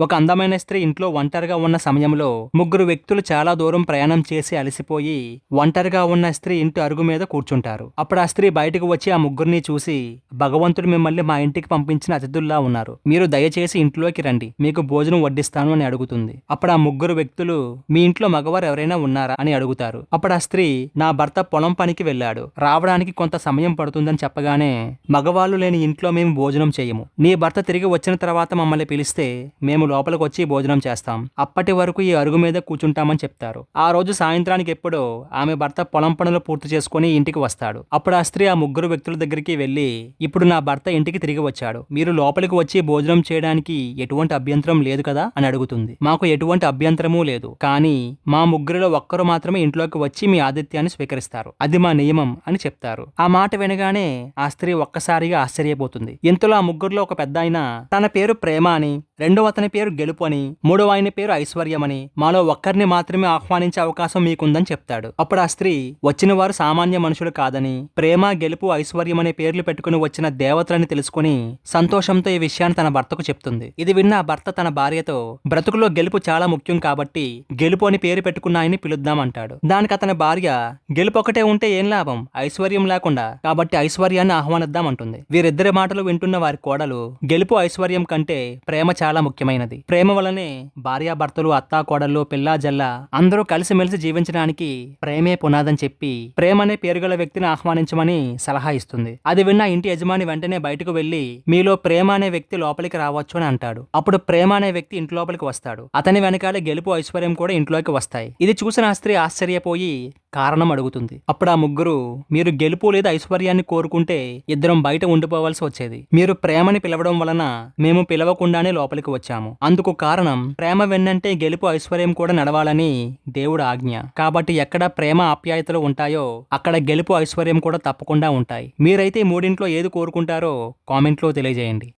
ఒక అందమైన స్త్రీ ఇంట్లో ఒంటరిగా ఉన్న సమయంలో ముగ్గురు వ్యక్తులు చాలా దూరం ప్రయాణం చేసి అలసిపోయి ఒంటరిగా ఉన్న స్త్రీ ఇంటి అరుగు మీద కూర్చుంటారు. అప్పుడు ఆ స్త్రీ బయటకు వచ్చి ఆ ముగ్గురిని చూసి భగవంతుడు మిమ్మల్ని మా ఇంటికి పంపించిన అతిథుల్లా ఉన్నారు. మీరు దయచేసి ఇంట్లోకి రండి. మీకు భోజనం వడ్డిస్తాను అని అడుగుతుంది. అప్పుడు ఆ ముగ్గురు వ్యక్తులు మీ ఇంట్లో మగవారు ఎవరైనా ఉన్నారా? అని అడుగుతారు. అప్పుడు ఆ స్త్రీ నా భర్త పొలం పనికి వెళ్ళాడు. రావడానికి కొంత సమయం పడుతుందని చెప్పగానే మగవాళ్ళు లేని ఇంట్లో మేము భోజనం చేయము. నీ భర్త తిరిగి వచ్చిన తర్వాత మమ్మల్ని పిలిస్తే మేము లోపలికి వచ్చి భోజనం చేస్తాం. అప్పటి వరకు ఈ అరుగు మీద కూర్చుంటామని చెప్తారు. ఆ రోజు సాయంత్రానికి ఎప్పుడో ఆమె భర్త పొలం పనులు పూర్తి చేసుకుని ఇంటికి వస్తాడు. అప్పుడు ఆ స్త్రీ ఆ ముగ్గురు వ్యక్తుల దగ్గరికి వెళ్ళి ఇప్పుడు నా భర్త ఇంటికి తిరిగి వచ్చాడు. మీరు లోపలికి వచ్చి భోజనం చేయడానికి ఎటువంటి అభ్యంతరం లేదు కదా? అని అడుగుతుంది. మాకు ఎటువంటి అభ్యంతరమూ లేదు. కానీ మా ముగ్గురిలో ఒక్కరు మాత్రమే ఇంట్లోకి వచ్చి మీ ఆతిథ్యాన్ని స్వీకరిస్తారు. అది మా నియమం అని చెప్తారు. ఆ మాట వినగానే ఆ స్త్రీ ఒక్కసారిగా ఆశ్చర్యపోతుంది. ఇంతలో ఆ ముగ్గురులో ఒక పెద్ద ఆయన తన పేరు ప్రేమ అని రెండో అతని పేరు గెలుపు అని మూడో ఆయన పేరు ఐశ్వర్యమని మాలో ఒక్కరిని మాత్రమే ఆహ్వానించే అవకాశం మీకుందని చెప్తాడు. అప్పుడు ఆ స్త్రీ వచ్చిన వారు సామాన్య మనుషులు కాదని ప్రేమ గెలుపు ఐశ్వర్యం అనే పేర్లు పెట్టుకుని వచ్చిన దేవతలని తెలుసుకుని సంతోషంతో ఈ విషయాన్ని తన భర్తకు చెప్తుంది. ఇది విన్న ఆ భర్త తన భార్యతో బ్రతుకులో గెలుపు చాలా ముఖ్యం కాబట్టి గెలుపు అని పేరు పెట్టుకున్న ఆయన్ని పిలుద్దామంటాడు దానికి అతని భార్య గెలుపు ఒకటే ఉంటే ఏం లాభం? ఐశ్వర్యం లేకుండా. కాబట్టి ఐశ్వర్యాన్ని ఆహ్వానిద్దామంటుంది వీరిద్దరి మాటలు వింటున్న వారి కోడలు గెలుపు ఐశ్వర్యం కంటే ప్రేమ చాలా ముఖ్యమైనది. ప్రేమ వలనే భార్యాభర్తలు అత్తా కోడళ్ళు పిల్లా జల్ల అందరూ కలిసిమెలిసి జీవించడానికి ప్రేమే పునాదని చెప్పి ప్రేమ అనే పేరు గల వ్యక్తిని ఆహ్వానించమని సలహా ఇస్తుంది. అది విన్న ఇంటి యజమాని వెంటనే బయటకు వెళ్ళి మీలో ప్రేమ అనే వ్యక్తి లోపలికి రావచ్చు అని అంటాడు. అప్పుడు ప్రేమ అనే వ్యక్తి ఇంటి లోపలికి వస్తాడు. అతని వెనకాలే గెలుపు ఐశ్వర్యం కూడా ఇంట్లోకి వస్తాయి. ఇది చూసిన ఆ స్త్రీ ఆశ్చర్యపోయి కారణం అడుగుతుంది. అప్పుడు ఆ ముగ్గురు మీరు గెలుపు లేదా ఐశ్వర్యాన్ని కోరుకుంటే ఇద్దరం బయట ఉండిపోవాల్సి వచ్చేది. మీరు ప్రేమని పిలవడం వలన మేము పిలవకుండానే లోపలికి వచ్చాము. అందుకు కారణం ప్రేమ వెన్నంటే గెలుపు ఐశ్వర్యం కూడా నడవాలని దేవుడు ఆజ్ఞ. కాబట్టి ఎక్కడ ప్రేమ ఆప్యాయతలు ఉంటాయో అక్కడ గెలుపు ఐశ్వర్యం కూడా తప్పకుండా ఉంటాయి. మీరైతే మూడింట్లో ఏది కోరుకుంటారో కామెంట్లో తెలియజేయండి.